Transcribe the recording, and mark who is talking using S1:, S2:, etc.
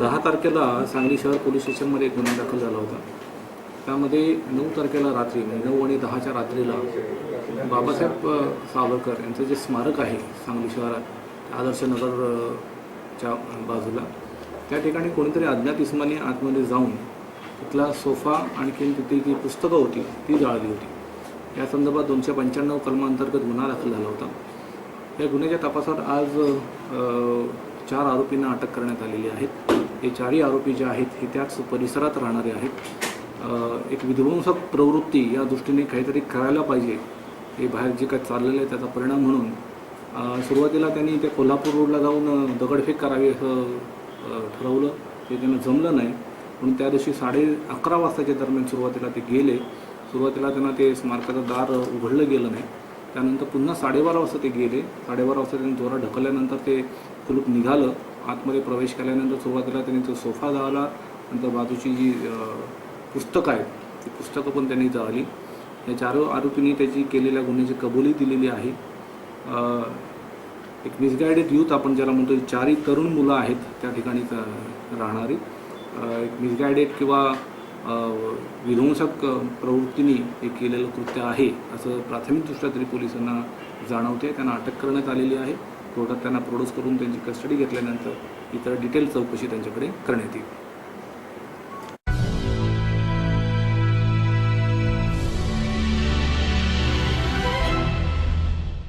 S1: दहा तारखेला सांगली शहर पोलीस स्टेशनमध्ये एक गुन्हा दाखल झाला होता. त्यामध्ये नऊ तारखेला रात्री म्हणजे नऊ आणि दहाच्या रात्रीला बाबासाहेब सावरकर यांचं जे स्मारक आहे सांगली शहरात आदर्शनगर च्या बाजूला त्या ठिकाणी कोणीतरी अज्ञात इसमाने आतमध्ये जाऊन तिथला सोफा आणखीन तिथली जी पुस्तकं होती ती जाळली होती. या संदर्भात दोनशे पंच्याण्णव कलमांतर्गत गुन्हा दाखल झाला होता. या गुन्ह्याच्या तपासात आज चार आरोपींना अटक करण्यात आलेली आहेत हे चारही आरोपी जे आहेत हे त्याच परिसरात राहणारे आहेत. एक विध्वंसक प्रवृत्ती या दृष्टीने काहीतरी करायला पाहिजे. हे बाहेर जे काय चाललेलं आहे त्याचा परिणाम म्हणून. सुरुवातीला त्यांनी त्या कोल्हापूर रोडला जाऊन दगडफेक करावी असं ठरवलं. ते त्यांना जमलं नाही. म्हणून त्या दिवशी साडे अकरा वाजताच्या दरम्यान सुरुवातीला ते गेले. सुरुवातीला त्यांना ते स्मारकाचं दार उघडलं गेलं नाही. त्यानंतर पुन्हा साडेबारा वाजता ते गेले. साडेबारा वाजता त्यांनी जोरात ढकलल्यानंतर ते कुलूप निघालं. आतमध्ये प्रवेश केल्यानंतर सुरुवातीला त्यांनी तो सोफा जाळला नंतर बाजूची जी पुस्तकं आहेत ती पुस्तकं पण त्यांनी जाळली. या चार आरोपींनी त्याची केलेल्या गुन्ह्याची कबुली दिलेली आहे. एक मिसगायडेड यूथ आपण ज्याला म्हणतो चारही तरुण मुलं आहेत त्या ठिकाणी राहणारी. एक मिसगायडेड किंवा विध्वंसक प्रवृत्तीने हे केलेलं कृत्य आहे असं प्राथमिकदृष्ट्या तरी पोलिसांना जाणवते त्यांना अटक करण्यात आलेली आहे. कोर्टात त्यांना प्रोड्यूस करून त्यांची कस्टडी घेतल्यानंतर इतर डिटेल चौकशी त्यांच्याकडे करण्यात येईल.